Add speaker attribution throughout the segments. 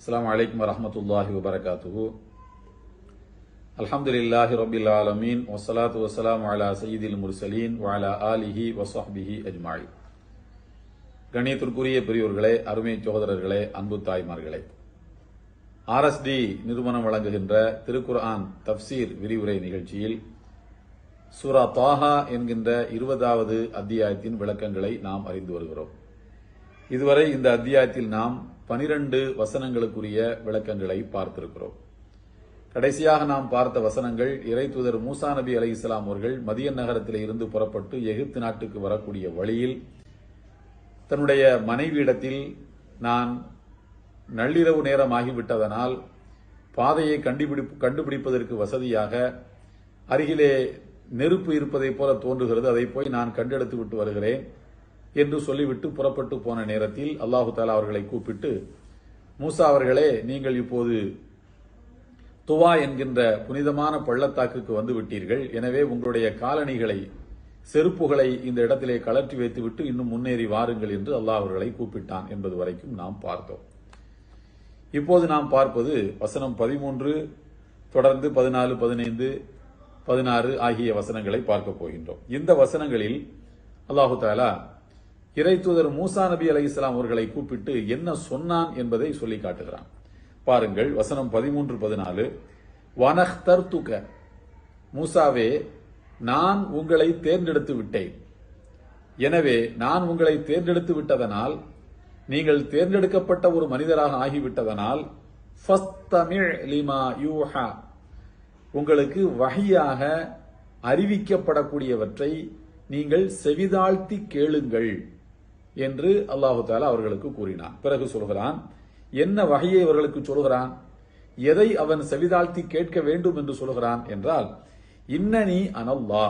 Speaker 1: அஸ்லாம் வலைக்கம் வரமத்துல்லாஹி வபரகாத்து அல்ஹம்துலில்லாஹி ரபில் ஆலமீன் வசலாத்து வசலாம் வாலா சயீதில் முர்சலீன் வாலா ஆலிஹி வசாஹ்பிஹி அஜ்மாயி கணியத்திற்குரிய பெரியோர்களே அருமை சகோதரர்களே அன்பு தாய்மார்களே. ஆர்எஸ்டி நிறுவனம் வழங்குகின்ற திருக்குர்ஆன் தப்சீர் விரிவுரை நிகழ்ச்சியில் சூரா தாஹா என்கின்ற இருபதாவது அத்தியாயத்தின் விளக்கங்களை நாம் அறிந்து வருகிறோம். இதுவரை இந்த அத்தியாயத்தில் நாம் பனிரெண்டு வசனங்களுக்குரிய விளக்கங்களை பார்த்திருக்கிறோம். கடைசியாக நாம் பார்த்த வசனங்கள் இறை தூதர் மூசா நபி அலி இஸ்லாம் அவர்கள் மதிய நகரத்தில் இருந்து புறப்பட்டு எகிப்து நாட்டுக்கு வரக்கூடிய வழியில் தன்னுடைய மனைவியிடத்தில் நான் நள்ளிரவு நேரம் ஆகிவிட்டதனால் பாதையை கண்டுபிடி கண்டுபிடிப்பதற்கு வசதியாக அருகிலே நெருப்பு இருப்பதைப் போல தோன்றுகிறது. அதை போய் நான் கண்டெடுத்து விட்டு வருகிறேன். என்று சொல்லிவிட்டு புறப்பட்டு போன நேரத்தில் அல்லாஹு தாலா அவர்களை கூப்பிட்டு மூசா அவர்களே நீங்கள் இப்போது துவா என்கின்ற புனிதமான பள்ளத்தாக்குக்கு வந்து விட்டீர்கள். எனவே உங்களுடைய காலணிகளை செருப்புகளை இந்த இடத்திலே கலற்றி வைத்துவிட்டு இன்னும் முன்னேறி வாருங்கள் என்று அல்லாஹ் அவர்களை கூப்பிட்டான் என்பது வரைக்கும் நாம் பார்த்தோம். இப்போது நாம் பார்ப்பது வசனம் பதிமூன்று தொடர்ந்து பதினாலு பதினைந்து பதினாறு ஆகிய வசனங்களை பார்க்க போகின்றோம். இந்த வசனங்களில் அல்லாஹு தாலா இறை தூதர் மூசா நபி அலை இஸ்லாம் அவர்களை கூப்பிட்டு என்ன சொன்னான் என்பதை சொல்லி காட்டுகிறான். பாருங்கள் வசனம் பதிமூன்று பதினாலு. வனஹ்தர் துக மூசாவே நான் உங்களை தேர்ந்தெடுத்து விட்டேன். எனவே நான் உங்களை தேர்ந்தெடுத்து விட்டதனால் நீங்கள் தேர்ந்தெடுக்கப்பட்ட ஒரு மனிதராக ஆகிவிட்டதனால் லிமா உங்களுக்கு வகையாக அறிவிக்கப்படக்கூடியவற்றை நீங்கள் செவிதாழ்த்தி கேளுங்கள். என்று அல்லாஹு தாலா அவர்களுக்கு கூறினான். பிறகு சொல்கிறான் என்ன வகையை அவர்களுக்கு சொல்கிறான்? எதை அவன் செவிதாழ்த்தி கேட்க வேண்டும் என்று சொல்கிறான் என்றால் இன்னனி அனல்லா.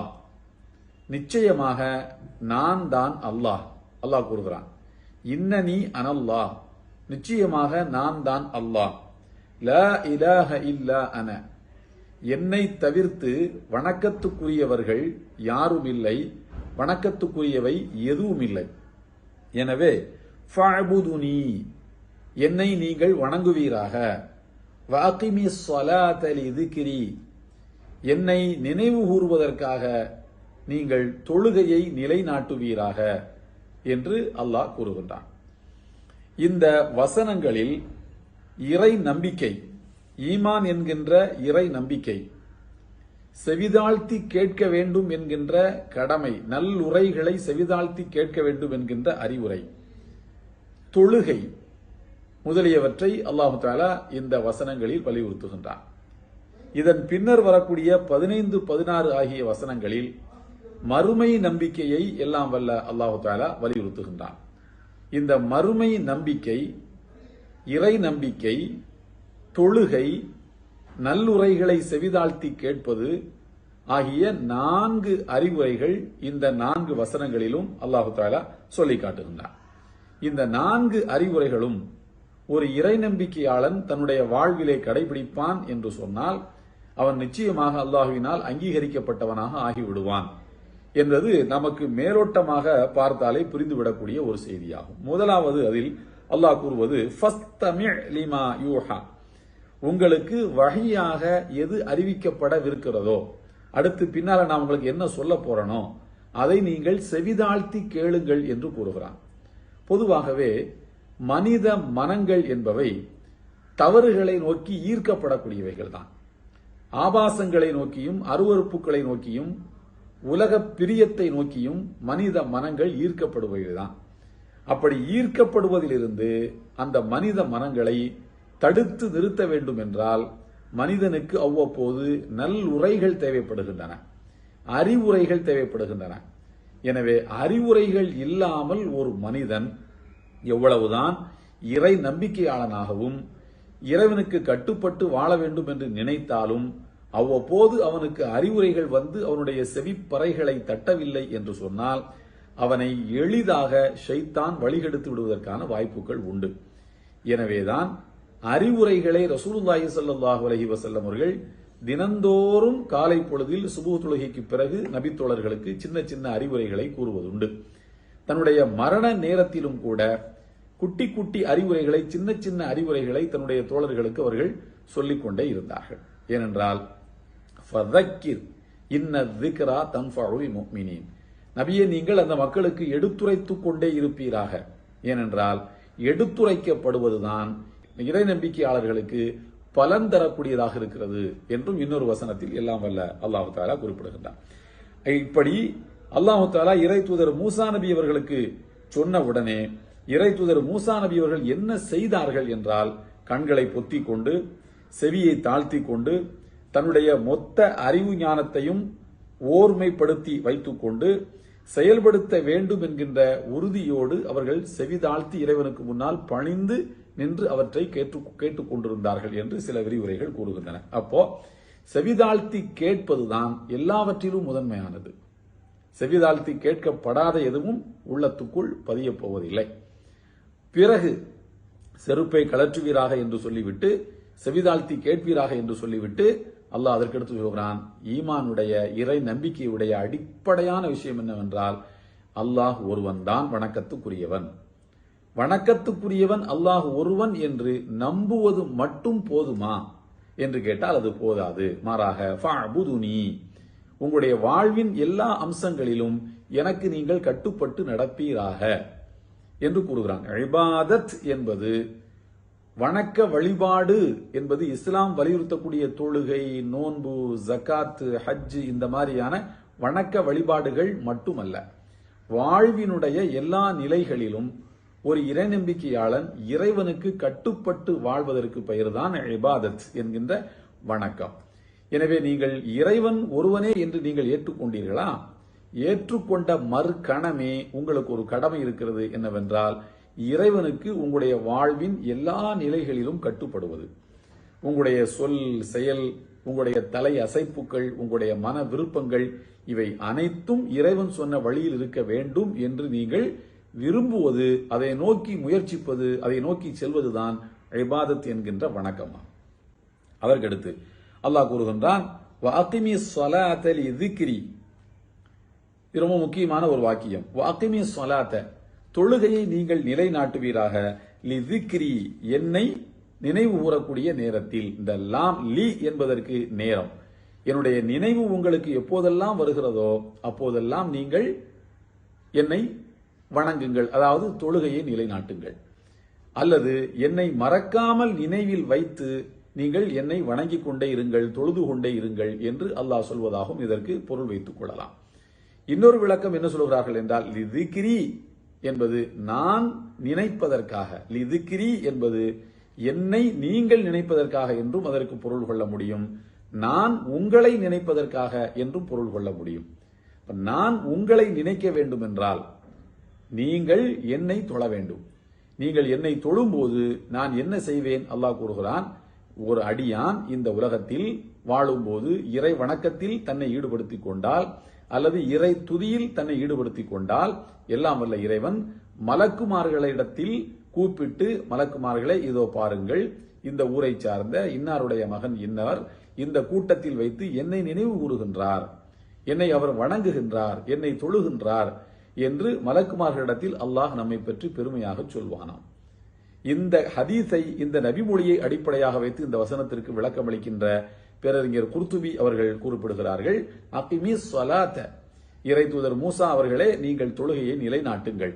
Speaker 1: நிச்சயமாக நான் தான் அல்லாஹ். அல்லாஹ் கூறுகிறான் இன்னனி அனல்லா. நிச்சயமாக நான் தான் அல்லாஹ். ல இலாஹ இல்லா அன. என்னை தவிர்த்து வணக்கத்துக்குரியவர்கள் யாரும் இல்லை வணக்கத்துக்குரியவை எதுவும் இல்லை. எனவே ஃபஅபுதுனி என்னை நீங்கள் வணங்குவீராக. வாக்கிமி ஸலாத்தலி திக்ரி என்னை நினைவு கூறுவதற்காக நீங்கள் தொழுகையை நிலைநாட்டுவீராக என்று அல்லாஹ் கூறுகின்றான். இந்த வசனங்களில் இறை நம்பிக்கை ஈமான் என்கின்ற இறை நம்பிக்கை செவிதாழ்த்தி கேட்க வேண்டும் என்கின்ற கடமை நல்லுரைகளை செவிதாழ்த்தி கேட்க வேண்டும் என்கின்ற அறிவுரை. தொழுகை முதலியவற்றை அல்லாஹு தாலா இந்த வசனங்களில் வலியுறுத்துகின்றான். இதன் பின்னர் வரக்கூடிய பதினைந்து பதினாறு ஆகிய வசனங்களில் மறுமை நம்பிக்கையை எல்லாம் வல்ல அல்லாஹு தாலா வலியுறுத்துகின்றான். இந்த மறுமை நம்பிக்கை இறை நம்பிக்கை தொழுகை நல்லுரைகளை செவிதாழ்த்தி கேட்பது ஆகிய நான்கு அறிவுரைகள் இந்த நான்கு வசனங்களிலும் அல்லாஹு தாலா சொல்லி காட்டுகின்றார் இந்த நான்கு அறிவுரைகளும் ஒரு இறை நம்பிக்கையாளன் தன்னுடைய வாழ்விலே கடைபிடிப்பான் என்று சொன்னால் அவன் நிச்சயமாக அல்லாஹுவினால் அங்கீகரிக்கப்பட்டவனாக ஆகிவிடுவான் என்பது நமக்கு மேலோட்டமாக பார்த்தாலே புரிந்துவிடக்கூடிய ஒரு செய்தியாகும். முதலாவது அதில் அல்லாஹ் கூறுவது யூஹா. உங்களுக்கு வகையாக எது அறிவிக்கப்படவிருக்கிறதோ அடுத்து பின்னால நான் உங்களுக்கு என்ன சொல்ல போறனோ அதை நீங்கள் செவிதாழ்த்தி கேளுங்கள் என்று கூறுகிறான். பொதுவாகவே மனித மனங்கள் என்பவை தவறுகளை நோக்கி ஈர்க்கப்படக்கூடியவைகள் தான். ஆபாசங்களை நோக்கியும் அருவறுப்புகளை நோக்கியும் உலக பிரியத்தை நோக்கியும் மனித மனங்கள் ஈர்க்கப்படுவதுதான் அப்படி ஈர்க்கப்படுவதிலிருந்து அந்த மனித மனங்களை தடுத்து நிறுத்த வேண்டும் என்றால் மனிதனுக்கு அவ்வப்போது நல்லுரைகள் தேவைப்படுகின்றன. அறிவுரைகள் தேவைப்படுகின்றன. எனவே அறிவுரைகள் இல்லாமல் ஒரு மனிதன் எவ்வளவுதான் இறை நம்பிக்கையாளனாகவும் இறைவனுக்கு கட்டுப்பட்டு வாழ வேண்டும் என்று நினைத்தாலும் அவ்வப்போது அவனுக்கு அறிவுரைகள் வந்து அவனுடைய செவிப்பறைகளை தட்டவில்லை என்று சொன்னால் அவனை எளிதாக ஷைத்தான் வழிகெடுத்து விடுவதற்கான வாய்ப்புகள் உண்டு. எனவேதான் அறிவுரைகளை ரசூலுல்லாஹி சல்லாஹ் அலஹி வசல்லம் அவர்கள் தினந்தோறும் காலை பொழுதில் சுபு தொழுகைக்கு பிறகு நபித்தோழர்களுக்கு சின்ன சின்ன அறிவுரைகளை கூறுவதுண்டு. தன்னுடைய மரண நேரத்திலும் கூட குட்டி குட்டி அறிவுரைகளை சின்ன சின்ன அறிவுரைகளை தன்னுடைய தோழர்களுக்கு அவர்கள் சொல்லிக்கொண்டே இருந்தார்கள். ஏனென்றால் ஃபதக்கிர் இன்ன நீங்கள் அந்த மக்களுக்கு எடுத்துரைத்துக் கொண்டே இருப்பீராக. ஏனென்றால் எடுத்துரைக்கப்படுவதுதான் இறை நம்பிக்கையாளர்களுக்கு பலன் தரக்கூடியதாக இருக்கிறது என்றும் இன்னொரு வசனத்தில் எல்லாம் வல்ல அல்லாஹு தாலா குறிப்பிடுகின்றார் இப்படி அல்லாஹு தாலா இறை தூதர் மூசா நபி அவர்களுக்கு சொன்ன உடனே இறை தூதர் மூசா நபி அவர்கள் என்ன செய்தார்கள் என்றால் கண்களை பொத்தி கொண்டு செவியை தாழ்த்தி கொண்டு தன்னுடைய மொத்த அறிவு ஞானத்தையும் ஓர்மைப்படுத்தி வைத்துக்கொண்டு செயல்படுத்த வேண்டும் என்கின்ற உறுதியோடு அவர்கள் செவிதாழ்த்தி இறைவனுக்கு முன்னால் பணிந்து நின்று அவற்றை கேட்டு கேட்டுக் கொண்டிருந்தார்கள் என்று சில விரிவுரைகள் கூறுகின்றன. அப்போ செவிதாழ்த்தி கேட்பதுதான் எல்லாவற்றிலும் முதன்மையானது. செவிதாழ்த்தி கேட்கப்படாத எதுவும் உள்ளத்துக்குள் பதியப் போவதில்லை. பிறகு செருப்பை கலற்றுவீராக என்று சொல்லிவிட்டு செவிதாழ்த்தி கேட்பீராக என்று சொல்லிவிட்டு அல்லாஹ் அதற்கடுத்து சொல்கிறான் ஈமானுடைய இறை நம்பிக்கையுடைய அடிப்படையான விஷயம் என்னவென்றால் அல்லாஹ் ஒருவன் தான் வணக்கத்துக்குரியவன். வணக்கத்துக்குரியவன் அல்லாஹ் ஒருவன் என்று நம்புவது மட்டும் போதுமா? என்று கேட்டால் அது போதாது. மாறாக ஃபஅபுதுனி. உங்களுடைய வாழ்வின் எல்லா அம்சங்களிலும் எனக்கு நீங்கள் கட்டுப்பட்டு நடப்பீராக என்று கூறுகிறாங்க. இபாதத் என்பது வணக்க வழிபாடு என்பது இஸ்லாம் வலியுறுத்தக்கூடிய தொழுகை நோன்பு ஜக்காத்து ஹஜ் இந்த மாதிரியான வணக்க வழிபாடுகள் மட்டுமல்ல. வாழ்வினுடைய எல்லா நிலைகளிலும் ஒரு இறைநம்பிக்கையாளன் இறைவனுக்கு கட்டுப்பட்டு வாழ்வதற்கு பெயர்தான் இபாதத் என்கின்ற வணக்கம். எனவே நீங்கள் இறைவன் ஒருவனே என்று நீங்கள் ஏற்றுக்கொண்டீர்களா? ஏற்றுக்கொண்ட மறுகணமே உங்களுக்கு ஒரு கடமை இருக்கிறது என்னவென்றால் இறைவனுக்கு உங்களுடைய வாழ்வின் எல்லா நிலைகளிலும் கட்டுப்படுவது. உங்களுடைய சொல் செயல் உங்களுடைய தலை அசைப்புகள் உங்களுடைய மன விருப்பங்கள் இவை அனைத்தும் இறைவன் சொன்ன வழியில் இருக்க வேண்டும் என்று நீங்கள் விரும்புவது அதை நோக்கி முயற்சிப்பது அதை நோக்கி செல்வதுதான் ஐபாதத் என்கின்ற வணக்கமா? அதற்கடுத்து அல்லாஹ் கூறுகின்றான் வாக்கிமி சொலாத்தலி திக்ரி. இது ரொம்ப முக்கியமான ஒரு வாக்கியம். வாக்கிமி சொலாத்த தொழுகையை நீங்கள் நிலைநாட்டுவீராக. லி என்னை நினைவு கூறக்கூடிய நேரத்தில். இந்த லாம் லி என்பதற்கு நேரம். என்னுடைய நினைவு உங்களுக்கு எப்போதெல்லாம் வருகிறதோ அப்போதெல்லாம் நீங்கள் என்னை வணங்குங்கள். அதாவது தொழுகையை நிலைநாட்டுங்கள். அல்லது என்னை மறக்காமல் நினைவில் வைத்து நீங்கள் என்னை வணங்கிக் கொண்டே இருங்கள் தொழுது கொண்டே இருங்கள் என்று அல்லாஹ் சொல்வதாகவும் இதற்கு பொருள் வைத்துக் கொள்ளலாம். இன்னொரு விளக்கம் என்ன சொல்கிறார்கள் என்றால் லிதுகிரி என்பது நான் நினைப்பதற்காக லிதுகிரி என்பது என்னை நீங்கள் நினைப்பதற்காக என்றும் அதற்கு பொருள் கொள்ள முடியும். நான் உங்களை நினைப்பதற்காக என்றும் பொருள் கொள்ள முடியும். நான் உங்களை நினைக்க வேண்டும் என்றால் நீங்கள் என்னை தொழ வேண்டும். நீங்கள் என்னை தொழும்போது நான் என்ன செய்வேன்? அல்லாஹ் கூறுகிறான் ஒரு அடியான் இந்த உலகத்தில் வாழும்போது இறை வணக்கத்தில் தன்னை ஈடுபடுத்திக் கொண்டால் அல்லது இறை துதியில் தன்னை ஈடுபடுத்திக் கொண்டால் எல்லாம் வல்ல இறைவன் மலக்குமார்களிடத்தில் கூப்பிட்டு மலக்குமார்களை இதோ பாருங்கள் இந்த ஊரை சார்ந்த இன்னாருடைய மகன் இன்னார் இந்த கூட்டத்தில் வைத்து என்னை நினைவு கூறுகின்றார் என்னை அவர் வணங்குகின்றார் என்னை தொழுகின்றார் என்று மலக்குமார்களிடத்தில் அல்லாஹ் நம்மை பற்றி பெருமையாக சொல்வானாம். இந்த ஹதீஸை இந்த நபிமொழியை அடிப்படையாக வைத்து இந்த வசனத்திற்கு விளக்கமளிக்கின்ற பேரறிஞர் குர்துபி அவர்கள் குறிப்பிடுகிறார்கள் அக்கிமி சொலாத்த இறை தூதர் மூசா அவர்களே நீங்கள் தொழுகையை நிலைநாட்டுங்கள்.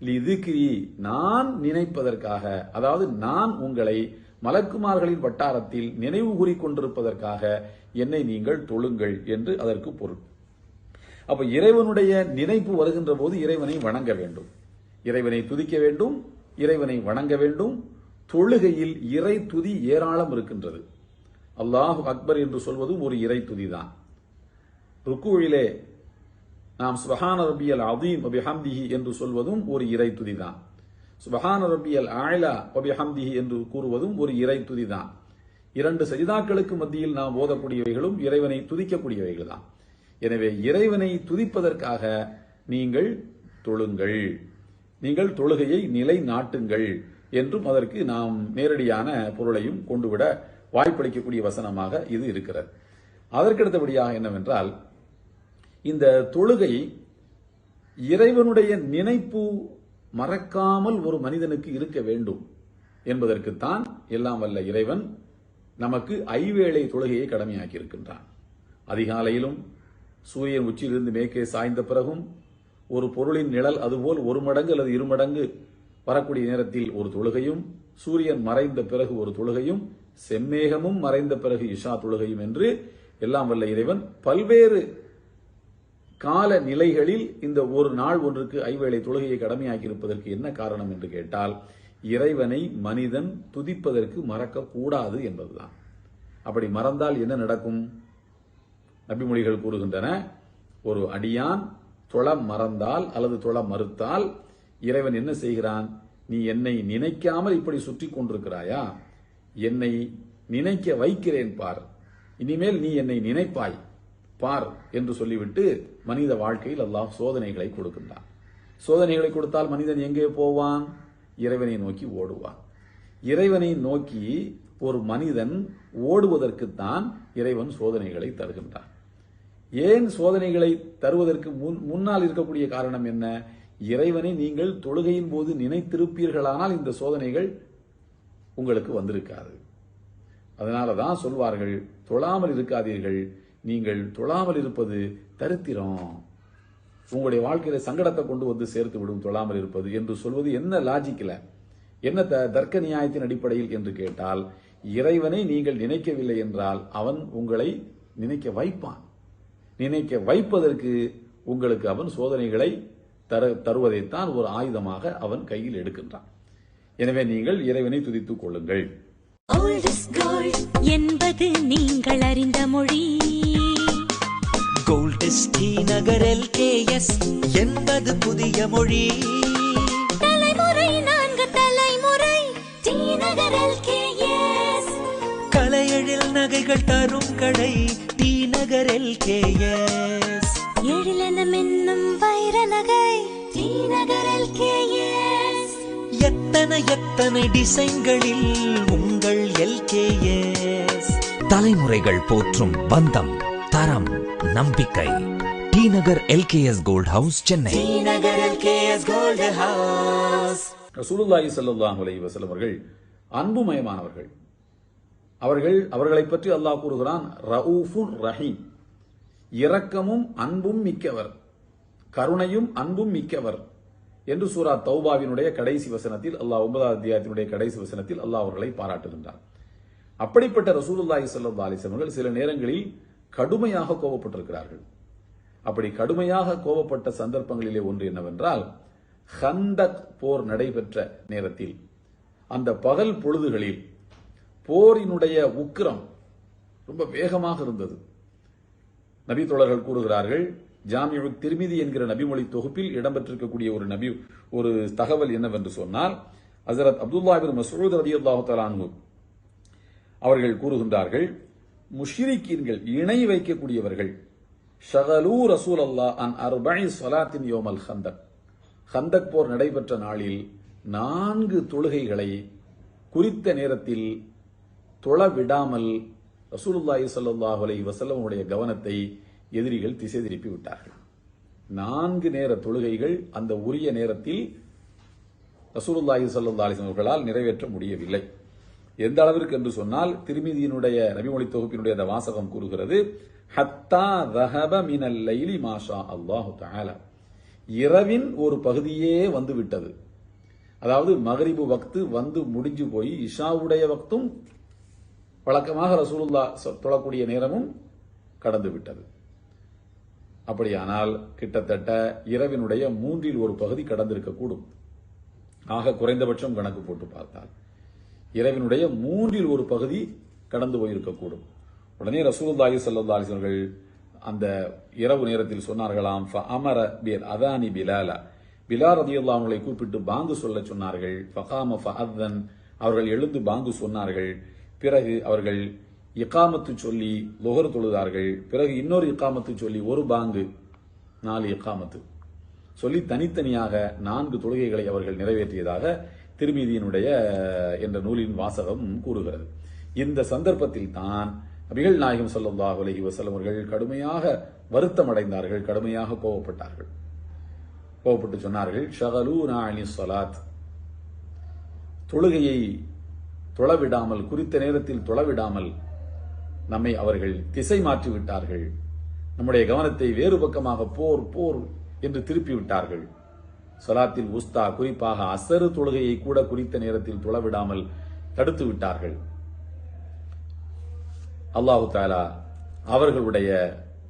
Speaker 1: லிதுக்கிரி நான் நினைப்பதற்காக அதாவது நான் உங்களை மலக்குமார்களின் வட்டாரத்தில் நினைவு கூறிக் கொண்டிருப்பதற்காக என்னை நீங்கள் தொழுங்கள் என்று அதற்கு பொருள். அப்போ இறைவனுடைய நினைப்பு வருகின்ற போது இறைவனை வணங்க வேண்டும். இறைவனை துதிக்க வேண்டும் இறைவனை வணங்க வேண்டும். தொழுகையில் இறை துதி ஏராளம் இருக்கின்றது. அல்லாஹு அக்பர் என்று சொல்வதும் ஒரு இறை துதிதான். ருக்குவிலே நாம் சுபஹான ரபியல் அதீம் அபிஹம்திஹி என்று சொல்வதும் ஒரு இறை துதிதான். சுபஹான ரபியல் ஆயிலா அபிஹம்திஹி என்று கூறுவதும் ஒரு இறை துதிதான். இரண்டு சஜிதாக்களுக்கு மத்தியில் நாம் ஓதக்கூடியவைகளும் இறைவனை துதிக்கக்கூடியவைகள் தான் எனவே இறைவனை துதிப்பதற்காக நீங்கள் தொழுங்கள். நீங்கள் தொழுகையை நிலை நாட்டுங்கள் என்றும் அதற்கு நாம் நேரடியான பொருளையும் கொண்டுவிட வாய்ப்பளிக்கக்கூடிய வசனமாக இது இருக்கிறது. அதற்கடுத்தபடியாக என்னவென்றால் இந்த தொழுகை இறைவனுடைய நினைப்பு மறக்காமல் ஒரு மனிதனுக்கு இருக்க வேண்டும் என்பதற்குத்தான் எல்லாம் வல்ல இறைவன் நமக்கு ஐவேளை தொழுகையை கடமையாக்கி இருக்கின்றான் அதிகாலையிலும் சூரியன் உச்சியிலிருந்து மேற்கே சாய்ந்த பிறகும் ஒரு பொருளின் நிழல் அதுபோல் ஒரு மடங்கு அல்லது இரு மடங்கு வரக்கூடிய நேரத்தில் ஒரு தொழுகையும் சூரியன் மறைந்த பிறகு ஒரு தொழுகையும் செம்மேகமும் மறைந்த பிறகு இஷா தொழுகையும் என்று எல்லாம் வல்ல இறைவன் பல்வேறு கால நிலைகளில் இந்த ஒரு நாள் ஒன்றுக்கு ஐவேளை தொழுகையை கடமையாக்கி இருப்பதற்கு என்ன காரணம் என்று கேட்டால் இறைவனை மனிதன் துதிப்பதற்கு மறக்கக்கூடாது என்பதுதான். அப்படி மறந்தால் என்ன நடக்கும்? நபிமொழிகள் கூறுகின்றன ஒரு அடியான் தொழ மறந்தால் அல்லது தொழ மறுத்தால் இறைவன் என்ன செய்கிறான்? நீ என்னை நினைக்காமல் இப்படி சுற்றி கொண்டிருக்கிறாயா? என்னை நினைக்க வைக்கிறேன் பார். இனிமேல் நீ என்னை நினைப்பாய் பார் என்று சொல்லிவிட்டு மனித வாழ்க்கையில் அல்லாஹ் சோதனைகளை கொடுக்கின்றான். சோதனைகளை கொடுத்தால் மனிதன் எங்கே போவான்? இறைவனை நோக்கி ஓடுவான். இறைவனை நோக்கி ஒரு மனிதன் ஓடுவதற்குத்தான் இறைவன் சோதனைகளை தருகின்றான். ஏன் சோதனைகளை தருவதற்கு முன்- முன்னால் இருக்கக்கூடிய காரணம் என்ன? இறைவனை நீங்கள் தொழுகையின் போது நினைத்திருப்பீர்களானால் இந்த சோதனைகள் உங்களுக்கு வந்திருக்காது. அதனால தான் சொல்வார்கள் தொழாமல் இருக்காதீர்கள். நீங்கள் தொழாமல் இருப்பது தரித்திரம். உங்களுடைய வாழ்க்கையில சங்கடத்தை கொண்டு வந்து சேர்த்து விடும் தொழாமல் இருப்பது. என்று சொல்வது என்ன லாஜிக்கில் என்ன த- தர்க்க நியாயத்தின் அடிப்படையில் என்று கேட்டால் இறைவனை நீங்கள் நினைக்கவில்லை என்றால் அவன் உங்களை நினைக்க வைப்பான். நினைக்க வைப்பதற்கு உங்களுக்கு அவன் சோதனைகளை தர தருவதைத்தான் ஒரு ஆயுதமாக அவன் கையில் எடுக்கின்றான். எனவே நீங்கள் இறைவனை துதித்துக் கொள்ளுங்கள்.
Speaker 2: Old is gold என்பது நீங்கள் அறிந்த மொழி.
Speaker 3: கோல்டிஸ் டி நகர் எல்கேஎஸ் என்பது புதிய மொழி.
Speaker 2: தலைமுறை நான்கு தலைமுறை டி நகர் LKS.
Speaker 3: கலையெழில் நகைகள் தரும் கடை டி நகர் எல்கேஎஸ்
Speaker 2: எழிலென மின்னும் வைர நகை.
Speaker 3: எத்தனை எத்தனை டிசைன்களில் உங்கள் எல்கேஎஸ் தலைமுறைகள் போற்றும் பந்தம் தரம் நம்பிக்கை. T Nagar LKS gold house Chennai. T Nagar LKS gold house.
Speaker 1: ரசூலுல்லாஹி ஸல்லல்லாஹு அலைஹி வஸல்லம் அவர்கள் அன்புமயமானவர்கள். அவர்கள் அவர்களை பற்றி அல்லாஹ் கூறுகிறான் ரவுஃபுன் ரஹீம். இரக்கமும் அன்பும் மிக்கவர். கருணையும் அன்பும் மிக்கவர். என்று சூரா தௌபாவினுடைய கடைசி வசனத்தில் அல்லாஹ் ஒன்பதாவது அத்தியாயத்தினுடைய கடைசி வசனத்தில் அல்லாஹ் அவர்களை பாராட்டுகின்றார் அப்படிப்பட்ட ரசூலுல்லாஹி சல்லா அலிசவர்கள் சில நேரங்களில் கடுமையாக கோபப்பட்டிருக்கிறார்கள். அப்படி கடுமையாக கோபப்பட்ட சந்தர்ப்பங்களிலே ஒன்று என்னவென்றால் ஹந்தக் போர் நடைபெற்ற நேரத்தில் அந்த பகல் பொழுதுகளில் போரினுடைய உக்கிரம் ரொம்ப வேகமாக இருந்தது. நபி தோழர்கள் கூறுகிறார்கள் ஜாமியு திருமிதி என்கிற நபிமொழி தொகுப்பில் இடம்பெற்றிருக்கக்கூடிய ஒரு நபி ஒரு தகவல் என்னவென்று சொன்னால் ஹசரத் அப்துல்லா மசூத் ரதி அல்லாஹு அவர்கள் கூறுகின்றார்கள் முஷிரிக்கீன்கள் இணை வைக்கக்கூடியவர்கள் ஷகலூ ரசூல் அல்லா அன் அர்பை சலாத்தின் யோமல் ஹந்தக். ஹந்தக் போர் நடைபெற்ற நாளில் நான்கு தொழுகைகளை குறித்த நேரத்தில் தொழ விடாமல் ரசூலுல்லாஹி சல்லாஹ் அலி வசல்லமுடைய கவனத்தை எதிரிகள் திசை திருப்பி விட்டார்கள். நான்கு நேர தொழுகைகள் அந்த உரிய நேரத்தில் ரசூலுல்லாஹி சல்லா அலைஹி அவர்களால் நிறைவேற்ற முடியவில்லை. எந்த அளவிற்கு என்று சொன்னால் திருமிதியினுடைய நபிமொழி தொகுப்பினுடைய அந்த வாசகம் கூறுகிறது ஹத்தா தஹப மினல் லைலி மாஷா அல்லாஹு தஆலா. இரவின் ஒரு பகுதியே வந்து விட்டது அதாவது மகரிபு வக்து வந்து முடிஞ்சு போய் இஷாவுடைய வக்தும் வழக்கமாக ரசூலுல்லா சொ- தொழக்கூடிய நேரமும் கடந்து விட்டது அப்படியானால் கிட்டத்தட்ட இரவினுடைய மூன்றில் ஒரு பகுதி கடந்திருக்கக்கூடும். ஆக குறைந்தபட்சம் கணக்கு போட்டு பார்த்தால் இரவினுடைய மூன்றில் ஒரு பகுதி கடந்து போயிருக்கக்கூடும். உடனே ரசூலுல்லாஹி சல்லா அலைஹி அந்த இரவு நேரத்தில் சொன்னார்களாம் அமர பில் அதானி பிலாலா. பிலா ரதியுல்லாஹு அவங்களை கூப்பிட்டு பாங்கு சொல்ல சொன்னார்கள். ஃபகாம ஃபஅத்தன் அவர்கள் எழுந்து பாங்கு சொன்னார்கள். பிறகு அவர்கள் இக்காமத்து சொல்லி லொஹர் தொழுதார்கள். பிறகு இன்னொரு இக்காமத்து சொல்லி ஒரு பாங்கு நாலு இக்காமத்து. சொல்லி தனித்தனியாக நான்கு தொழுகைகளை அவர்கள் நிறைவேற்றியதாக திருமீதியினுடைய என்ற நூலின் வாசகம் கூறுகிறது. இந்த சந்தர்ப்பத்தில் தான் நபிகள் நாயகம் ஸல்லல்லாஹு உலகி வசலம் அவர்கள் கடுமையாக வருத்தம் அடைந்தார்கள் கடுமையாக கோபப்பட்டார்கள் கோவப்பட்டு சொன்னார்கள் ஷகலூ அனி சொலாத். தொழுகையை தொழவிடாமல் குறித்த நேரத்தில் தொழவிடாமல் நம்மை அவர்கள் திசை மாற்றி விட்டார்கள் நம்முடைய கவனத்தை வேறு பக்கமாக போர் போர் என்று திருப்பி விட்டார்கள் சலாத்தில் உஸ்தா குறிப்பாக அசரு தொழுகையை கூட குறித்த நேரத்தில் தொழவிடாமல் தடுத்து விட்டார்கள். அல்லாஹு தாலா அவர்களுடைய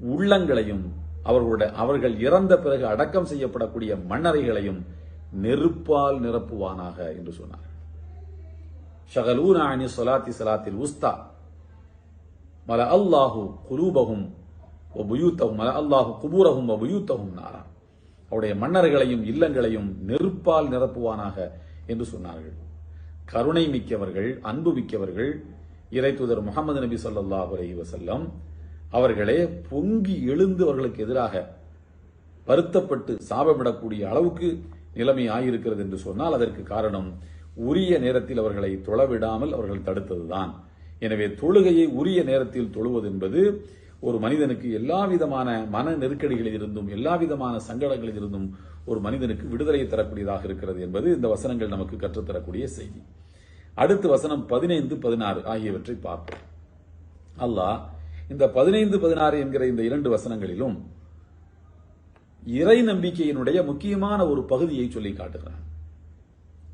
Speaker 1: உள்ளங்களையும் அவர்களுடைய அவர்கள் இறந்த பிறகு அடக்கம் செய்யப்படக்கூடிய மண்ணறைகளையும் நெருப்பால் நிரப்புவானாக என்று சொன்னார் ஷகலூனா அணி சொலாத்தி சலாத்தில் உஸ்தா மல அல்லாஹு குலூபகும் ஒபுயூத்தகும் மல அல்லாஹு குபூரகும் ஒபுயூத்தகும் நாரா அவருடைய மன்னர்களையும் இல்லங்களையும் நெருப்பால் நிரப்புவானாக என்று சொன்னார்கள். கருணை மிக்கவர்கள் அன்பு மிக்கவர்கள் இறை தூதர் முகமது நபி ஸல்லல்லாஹு அலைஹி வசல்லம் அவர்களே பொங்கி எழுந்து அவர்களுக்கு எதிராக வருத்தப்பட்டு சாபமிடக்கூடிய அளவுக்கு நிலைமை ஆகியிருக்கிறது என்று சொன்னால் அதற்கு காரணம் உரிய நேரத்தில் அவர்களை தொழவிடாமல் அவர்கள் தடுத்ததுதான். எனவே தொழுகையை உரிய நேரத்தில் தொழுவது என்பது ஒரு மனிதனுக்கு எல்லா விதமான மன நெருக்கடிகளில் இருந்தும் எல்லா விதமான சங்கடங்களில் இருந்தும் ஒரு மனிதனுக்கு விடுதலை தரக்கூடியதாக இருக்கிறது என்பது இந்த வசனங்கள் நமக்கு கற்றுத்தரக்கூடிய செய்தி. அடுத்து வசனம் பதினைந்து பதினாறு ஆகியவற்றை பார்ப்போம். அல்லாஹ் இந்த பதினைந்து பதினாறு என்கிற இந்த இரண்டு வசனங்களிலும் இறை நம்பிக்கையினுடைய முக்கியமான ஒரு பகுதியை சொல்லி காட்டுகிறான்.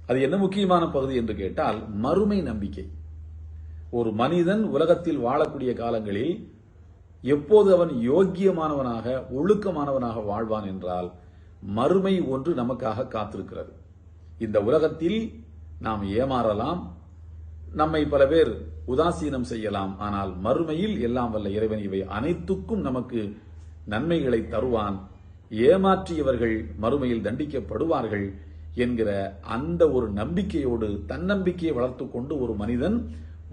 Speaker 1: அது என்ன முக்கியமான பகுதி என்று கேட்டால் மறுமை நம்பிக்கை. ஒரு மனிதன் உலகத்தில் வாழக்கூடிய காலங்களில் எப்போது அவன் யோக்கியமானவனாக ஒழுக்கமானவனாக வாழ்வான் என்றால் மறுமை ஒன்று நமக்காக காத்திருக்கிறது. இந்த உலகத்தில் நாம் ஏமாறலாம் நம்மை பல பேர் உதாசீனம் செய்யலாம் ஆனால் மறுமையில் எல்லாம் வல்ல இறைவன் இவை அனைத்துக்கும் நமக்கு நன்மைகளை தருவான். ஏமாற்றியவர்கள் மறுமையில் தண்டிக்கப்படுவார்கள். என்கிற அந்த ஒரு நம்பிக்கையோடு தன்னம்பிக்கையை வளர்த்து கொண்டு ஒரு மனிதன்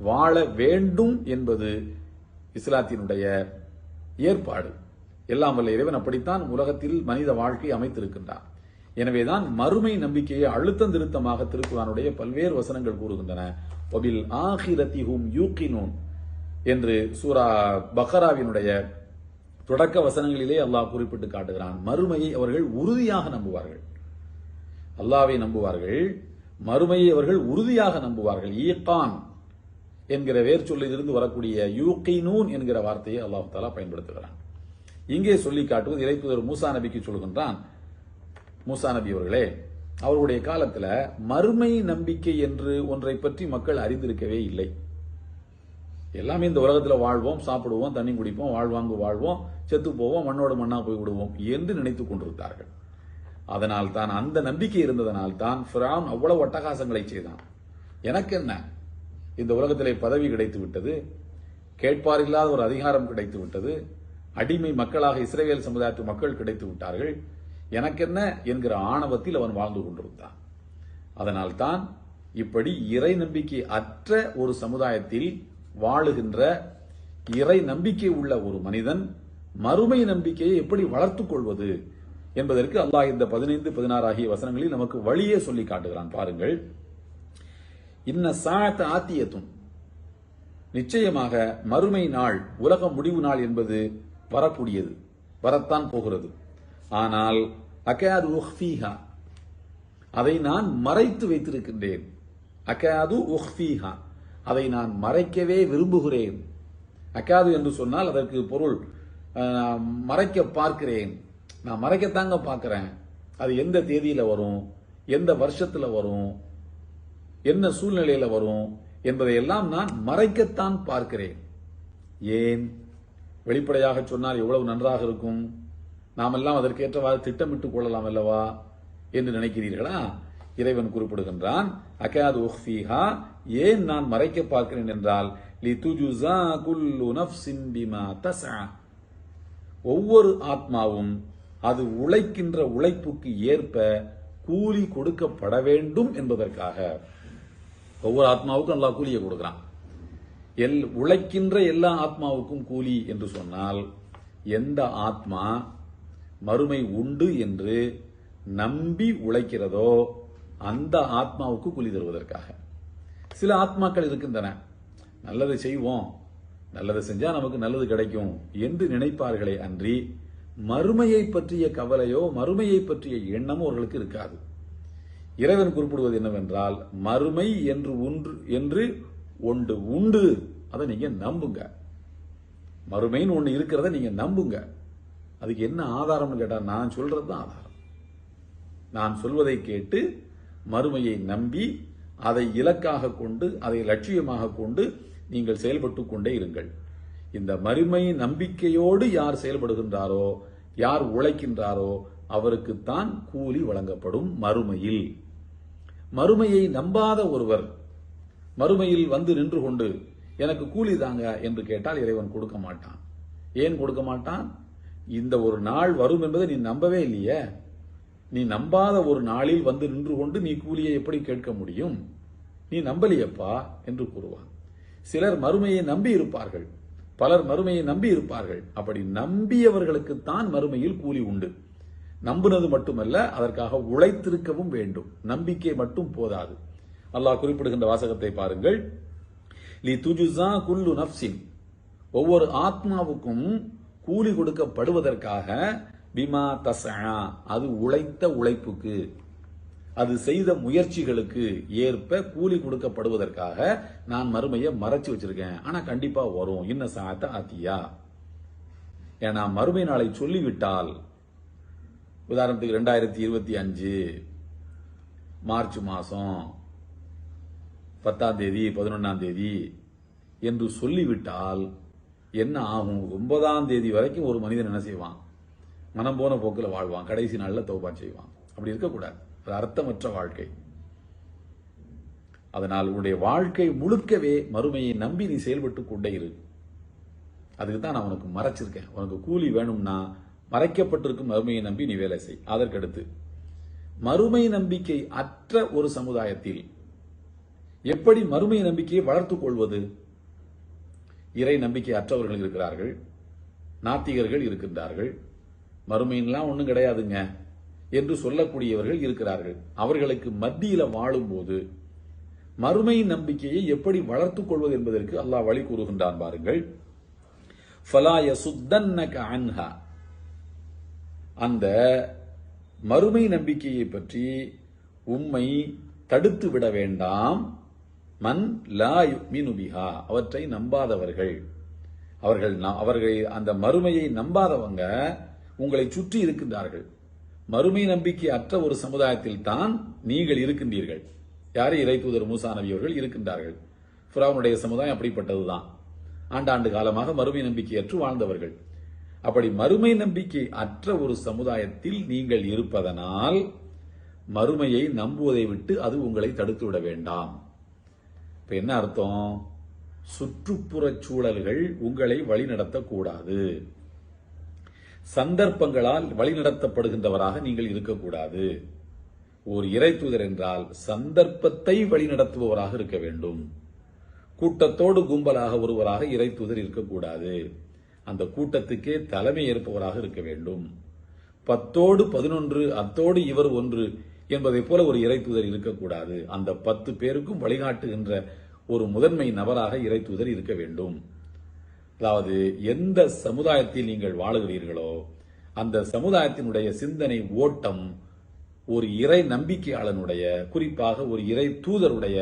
Speaker 1: வாழ வேண்டும் என்பது இஸ்லாத்தினுடைய ஏற்பாடு. எல்லாம் வல்ல இறைவன் அப்படித்தான் உலகத்தில் மனித வாழ்க்கை அமைத்திருக்கின்றான். எனவேதான் மறுமை நம்பிக்கையை அழுத்தம் திருத்தமாக திருக்குறானுடைய பல்வேறு வசனங்கள் கூறுகின்றன. ஒபில் ஆஹிரத்திஹும் யூக்கினூன் என்று சூரா பஹராவினுடைய தொடக்க வசனங்களிலே அல்லாஹ் குறிப்பிட்டு காட்டுகிறான். மறுமையை அவர்கள் உறுதியாக நம்புவார்கள். அல்லாவை நம்புவார்கள் மறுமையை அவர்கள் உறுதியாக நம்புவார்கள். ஈகான் என்கிற வேர் சொல்லிலிருந்து வரக்கூடிய யூகினூன் என்கிற வார்த்தையை அல்லாஹ் தாலா பயன்படுத்துகிறான். இங்கே சொல்லி காட்டுவது இறைத்துதர் மூசா நபிக்கு சொல்கின்றான் மூசா நபி அவர்களே அவருடைய காலத்தில் மறுமை நம்பிக்கை என்று ஒன்றை பற்றி மக்கள் அறிந்திருக்கவே இல்லை. எல்லாமே இந்த உலகத்தில் வாழ்வோம் சாப்பிடுவோம் தண்ணி குடிப்போம் வாழ்வாங்கு வாழ்வோம் செத்து போவோம் மண்ணோடு மண்ணா போய் விடுவோம் என்று நினைத்துக் கொண்டிருந்தார்கள். அதனால் தான் அந்த நம்பிக்கை இருந்ததனால் தான் ஃபிரான் அவ்வளவு அட்டகாசங்களை செய்தான். எனக்கு என்ன? இந்த உலகத்திலே பதவி கிடைத்து விட்டது கேட்பாரில்லாத ஒரு அதிகாரம் கிடைத்து விட்டது அடிமை மக்களாக இஸ்ரேல் சமுதாயத்து மக்கள் கிடைத்து விட்டார்கள் எனக்கென்ன என்கிற ஆணவத்தில் அவன் வாழ்ந்து கொண்டிருந்தான். அதனால் தான் இப்படி இறை நம்பிக்கை அற்ற ஒரு சமுதாயத்தில் வாழுகின்ற இறை நம்பிக்கை உள்ள ஒரு மனிதன் மறுமை நம்பிக்கையை எப்படி வளர்த்துக் கொள்வது என்பதற்கு அல்லாஹ் இந்த பதினைந்து பதினாறு ஆகிய வசனங்களில் நமக்கு வழியே சொல்லி காட்டுகிறான். பாருங்கள். இன்ன சாத்த ஆத்தியத்தும் நிச்சயமாக மறுமை நாள் உலக முடிவு நாள் என்பது வரக்கூடியது வரத்தான் போகிறது. ஆனால் அகாது உஹ்ஃபீஹா அதை நான் மறைத்து வைத்திருக்கின்றேன். அகாது உஹ்ஃபீஹா அதை நான் மறைக்கவே விரும்புகிறேன். அகாது என்று சொன்னால் அதற்கு பொருள் மறைக்க பார்க்கிறேன். நான் மறைக்கத்தாங்க பார்க்குறேன். அது எந்த தேதியில் வரும்? எந்த வருஷத்தில் வரும்? என்ன சூழ்நிலையில் வரும்? என்பதையெல்லாம் நான் மறைக்கத்தான் பார்க்கிறேன். ஏன்? வெளிப்படையாக சொன்னால் எவ்வளவு நன்றாக இருக்கும்? நாமெல்லாம் அதற்கேற்றவாறு திட்டமிட்டுக் கொள்ளலாம் அல்லவா? என்று நினைக்கிறீர்களா? இறைவன் குறிப்பிடுகின்றான் அகாது உஹ்ஃபீஹா ஏன் நான் மறைக்க பார்க்கிறேன் என்றால் லிதுஜுஸா குல்லு நஃப்ஸின் பிமா தஸ்ஆ ஒவ்வொரு ஆத்மாவும் அது உழைக்கின்ற உழைப்புக்கு ஏற்ப கூலி கொடுக்கப்பட வேண்டும் என்பதற்காக. ஒவ்வொரு ஆத்மாவுக்கும் நல்லா கூலியை கொடுக்கிறான். எல் உழைக்கின்ற எல்லா ஆத்மாவுக்கும் கூலி என்று சொன்னால் எந்த ஆத்மா மறுமை உண்டு என்று நம்பி உழைக்கிறதோ அந்த ஆத்மாவுக்கு கூலி தருவதற்காக. சில ஆத்மாக்கள் இருக்கின்றன. நல்லது செய்வோம் நல்லது செஞ்சா நமக்கு நல்லது கிடைக்கும் என்று நினைப்பார்களே அன்றி மறுமையை பற்றிய கவலையோ மறுமையை பற்றிய எண்ணமோ அவர்களுக்கு இருக்காது. இறைவன் குறிப்பிடுவது என்னவென்றால் மறுமை என்று ஒன்று என்று ஒன்று உண்டு. அதை நீங்க நம்புங்க. மறுமைன்னு ஒன்று இருக்கிறத நீங்க நம்புங்க. அதுக்கு என்ன ஆதாரம்னு கேட்டால் நான் சொல்றது தான் ஆதாரம். நான் சொல்வதை கேட்டு மறுமையை நம்பி அதை இலக்காக கொண்டு அதை லட்சியமாக கொண்டு நீங்கள் செயல்பட்டு கொண்டே இருங்கள். இந்த மறுமை நம்பிக்கையோடு யார் செயல்படுகின்றாரோ யார் உழைக்கின்றாரோ அவருக்குத்தான் கூலி வழங்கப்படும் மறுமையில். மறுமையை நம்பாத ஒருவர் மறுமையில் வந்து நின்று கொண்டு எனக்கு கூலி தாங்க என்று கேட்டால் இறைவன் கொடுக்க மாட்டான். ஏன் கொடுக்க மாட்டான்? இந்த ஒரு நாள் வரும் என்பதை நீ நம்பவே இல்லையே. நீ நம்பாத ஒரு நாளில் வந்து நின்று கொண்டு நீ கூலியை எப்படி கேட்க முடியும்? நீ நம்பலியப்பா என்று கூறுவான். சிலர் மறுமையை நம்பி இருப்பார்கள் பலர் மறுமையை நம்பி இருப்பார்கள். அப்படி நம்பியவர்களுக்குத்தான் மறுமையில் கூலி உண்டு. நம்புனது மட்டுமல்ல அதற்காக உழைத்திருக்கவும் வேண்டும். நம்பிக்கை மட்டும் போதாது. அல்லாஹ் குறிப்பிடுகின்ற வாசகத்தை பாருங்கள். லி துஜுசா குல்லு நப்சின் ஒவ்வொரு ஆத்மாவுக்கும் கூலி கொடுக்கப்படுவதற்காக பிமா தசா அது உழைத்த உழைப்புக்கு. அது செய்த முயற்சிகளுக்கு ஏற்ப கூலி கொடுக்கப்படுவதற்காக நான் மறுமையை மறைச்சு வச்சிருக்கேன். ஆனா கண்டிப்பா வரும். இன்ன சாத்த ஆத்தியா? ஏன்னா மறுமை நாளை சொல்லிவிட்டால் உதாரணத்துக்கு ரெண்டாயிரத்தி இருபத்தி அஞ்சு மார்ச் மாசம் பத்தாம் தேதி பதினொன்னாம் தேதி என்று சொல்லிவிட்டால் என்ன ஆகும்? ஒன்பதாம் தேதி வரைக்கும் ஒரு மனிதன் என்ன செய்வான்? மனம் போன போக்கில் வாழ்வான். கடைசி நாளில் தௌபா செய்வான். அப்படி இருக்கக்கூடாது. அர்த்தமற்ற வாழ்க்கை. அதனால் உன்னுடைய வாழ்க்கை முழுக்கவே மறுமையை நம்பி நீ செயல்பட்டு கொண்டே இரு. அதுக்கு தான் நான் உனக்கு மறைச்சிருக்கேன். உனக்கு கூலி வேணும்னா மறைக்கப்பட்டிருக்கும் மறுமையை நம்பி நீ வேலை செய். அதற்கடுத்து மறுமை நம்பிக்கை அற்ற ஒரு சமுதாயத்தில் எப்படி மறுமை நம்பிக்கையை வளர்த்துக் கொள்வது? இறை நம்பிக்கை அற்றவர்கள் இருக்கிறார்கள் நாத்திகர்கள் இருக்கின்றார்கள். மறுமையின்லாம் ஒன்றும் கிடையாதுங்க. என்று சொல்லக்கூடியவர்கள் இருக்கிறார்கள். அவர்களுக்கு மத்தியில வாழும்போது மறுமை நம்பிக்கையை எப்படி வளர்த்துக் கொள்வது என்பதற்கு அல்லாஹ் வழி கூறுகின்றான் பாருங்கள். ஃபலாய அன்ஹா. அந்த மறுமை நம்பிக்கையை பற்றி உம்மை தடுத்து விட வேண்டாம். மன் லா யுக்மினு அவற்றை நம்பாதவர்கள். அவர்கள் ந- அவர்கள் அந்த மறுமையை நம்பாதவங்க உங்களை சுற்றி இருக்கின்றார்கள். மறுமை நம்பிக்கை அற்ற ஒரு சமுதாயத்தில் தான் நீங்கள் இருக்கின்றீர்கள். யாரு இறை தூதர் மூசா நபி அவர்கள் இருக்கின்றார்கள்? ஃபிரௌனுடைய சமுதாயம் அப்படிப்பட்டதுதான். ஆண்டாண்டு காலமாக மறுமை நம்பிக்கையற்று வாழ்ந்தவர்கள். அப்படி மறுமை நம்பிக்கை அற்ற ஒரு சமுதாயத்தில் நீங்கள் இருப்பதனால் மறுமையை நம்புவதை விட்டு அது உங்களை தடுத்து விட வேண்டாம். இப்ப என்ன அர்த்தம்? சுற்றுப்புறச் சூழல்கள் உங்களை வழிநடத்தக்கூடாது. சந்தர்ப்பங்களால் வழிநடத்தப்படுகின்றவராக நீங்கள் இருக்கக்கூடாது. ஒரு இறை தூதர் என்றால் சந்தர்ப்பத்தை வழிநடத்துபவராக இருக்க வேண்டும். கூட்டத்தோடு கும்பலாக ஒருவராக இறை தூதர் இருக்கக்கூடாது. அந்த கூட்டத்துக்கே தலைமை ஏற்பவராக இருக்க வேண்டும். பத்தோடு பதினொன்று அத்தோடு இவர் ஒன்று என்பதைப் போல ஒரு இறை தூதர் இருக்கக்கூடாது. அந்த பத்து பேருக்கும் வழிகாட்டுகின்ற ஒரு முதன்மை நபராக இறை தூதர் இருக்க வேண்டும். அதாவது எந்த சமுதாயத்தில் நீங்கள் வாழுகிறீர்களோ அந்த சமுதாயத்தினுடைய சிந்தனை ஓட்டம் ஒரு இறை நம்பிக்கையாளனுடைய குறிப்பாக ஒரு இறை தூதருடைய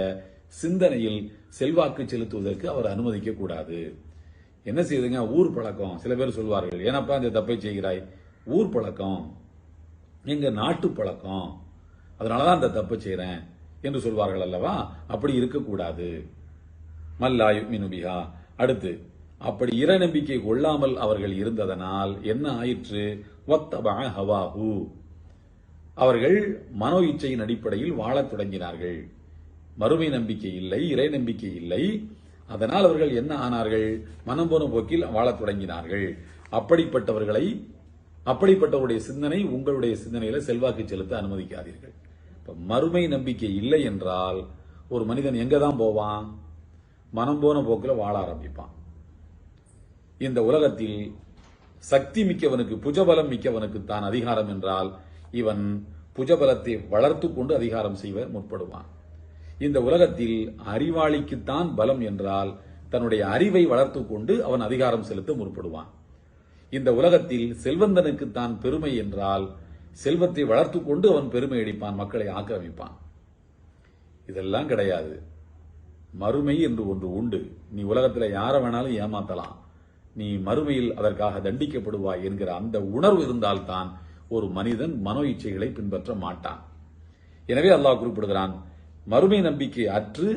Speaker 1: சிந்தனையில் செல்வாக்கு செலுத்துவதற்கு அவர் அனுமதிக்க கூடாது. என்ன செய்யுதுங்க? ஊர் பழக்கம். சில பேர் சொல்வார்கள் ஏனப்பா இந்த தப்பை செய்கிறாய். ஊர் பழக்கம். எங்க நாட்டு பழக்கம். அதனாலதான் அந்த தப்பை செய்கிறேன் என்று சொல்வார்கள் அல்லவா? அப்படி இருக்கக்கூடாது. மல்லாயு மினுபிகா அடுத்து அப்படி இறை நம்பிக்கை கொள்ளாமல் அவர்கள் இருந்ததனால் என்ன ஆயிற்று? ஒத்தபா ஹவாஹு. அவர்கள் மனோ இச்சையின் அடிப்படையில் வாழத் தொடங்கினார்கள். மறுமை நம்பிக்கை இல்லை இறை நம்பிக்கை இல்லை. அதனால் அவர்கள் என்ன ஆனார்கள்? மனம் போன போக்கில் வாழத் தொடங்கினார்கள். அப்படிப்பட்டவர்களை அப்படிப்பட்டவருடைய சிந்தனை உங்களுடைய சிந்தனையில செல்வாக்கு செலுத்த அனுமதிக்காதீர்கள். இப்ப மறுமை நம்பிக்கை இல்லை என்றால் ஒரு மனிதன் எங்க தான் போவான்? மனம் போன போக்கில் வாழ ஆரம்பிப்பான். இந்த உலகத்தில் சக்தி மிக்கவனுக்கு புஜபலம் மிக்கவனுக்கு தான் அதிகாரம் என்றால் இவன் புஜபலத்தை வளர்த்து கொண்டு அதிகாரம் செய்வ முற்படுவான். இந்த உலகத்தில் அறிவாளிக்குத்தான் பலம் என்றால் தன்னுடைய அறிவை வளர்த்து கொண்டு அவன் அதிகாரம் செலுத்த முற்படுவான். இந்த உலகத்தில் செல்வந்தனுக்கு தான் பெருமை என்றால் செல்வத்தை வளர்த்து கொண்டு அவன் பெருமை அடிப்பான் மக்களை ஆக்கிரமிப்பான். இதெல்லாம் கிடையாது. மறுமை என்று ஒன்று உண்டு. நீ உலகத்தில் யாரை வேணாலும் ஏமாத்தலாம். நீ மறுமையில் அதற்காக தண்டிக்கப்படுவாய் என்கிற அந்த உணர்வு இருந்தால்தான் ஒரு மனிதன் மனோ இச்சைகளை பின்பற்ற மாட்டான். எனவே அல்லாஹ் குறிப்பிடுகிறான் மறுமை நம்பிக்கை அற்று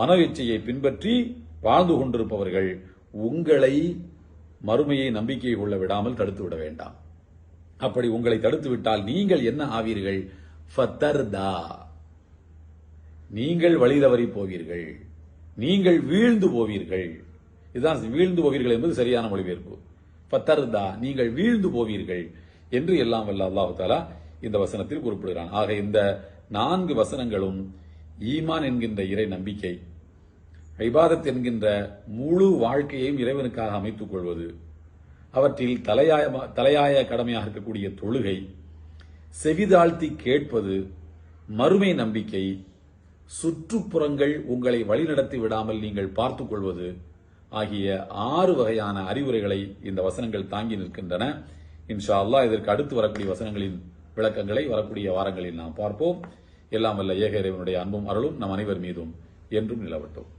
Speaker 1: மனோ இச்சையை பின்பற்றி வாழ்ந்து கொண்டிருப்பவர்கள் உங்களை மறுமையை நம்பிக்கை கொள்ள விடாமல் தடுத்து விட வேண்டாம். அப்படி உங்களை தடுத்து விட்டால் நீங்கள் என்ன ஆவீர்கள்? ஃபத்தர்தா. நீங்கள் வழி தவறி போவீர்கள். நீங்கள் வீழ்ந்து போவீர்கள். இதுதான் வீழ்ந்து போவீர்கள் என்பது சரியான மொழிபெயர்ப்பு. பத்தர்தா நீங்கள் வீழ்ந்து போவீர்கள் என்று எல்லாம் வல்ல அல்லாஹு தாலா இந்த வசனத்தில் குறிப்பிடுகிறான். ஆக இந்த நான்கு வசனங்களும் ஈமான் என்கின்ற இறை நம்பிக்கை ஐபாதத் என்கின்ற முழு வாழ்க்கையையும் இறைவனுக்காக அமைத்துக் கொள்வது அவற்றில் தலையாய தலையாய கடமையாக இருக்கக்கூடிய தொழுகை செவிதாழ்த்தி கேட்பது மறுமை நம்பிக்கை சுற்றுப்புறங்கள் உங்களை வழிநடத்தி விடாமல் நீங்கள் பார்த்துக் கொள்வது ஆகிய ஆறு வகையான அறிவுரைகளை இந்த வசனங்கள் தாங்கி நிற்கின்றன. இன்ஷா அல்லாஹ் இதற்கு அடுத்து வரக்கூடிய வசனங்களின் விளக்கங்களை வரக்கூடிய வாரங்களில் நாம் பார்ப்போம். எல்லாம் வல்ல ஏக இறைவனுடைய அன்பும் அருளும் நம் அனைவர் மீதும் என்றும் நிலவட்டும்.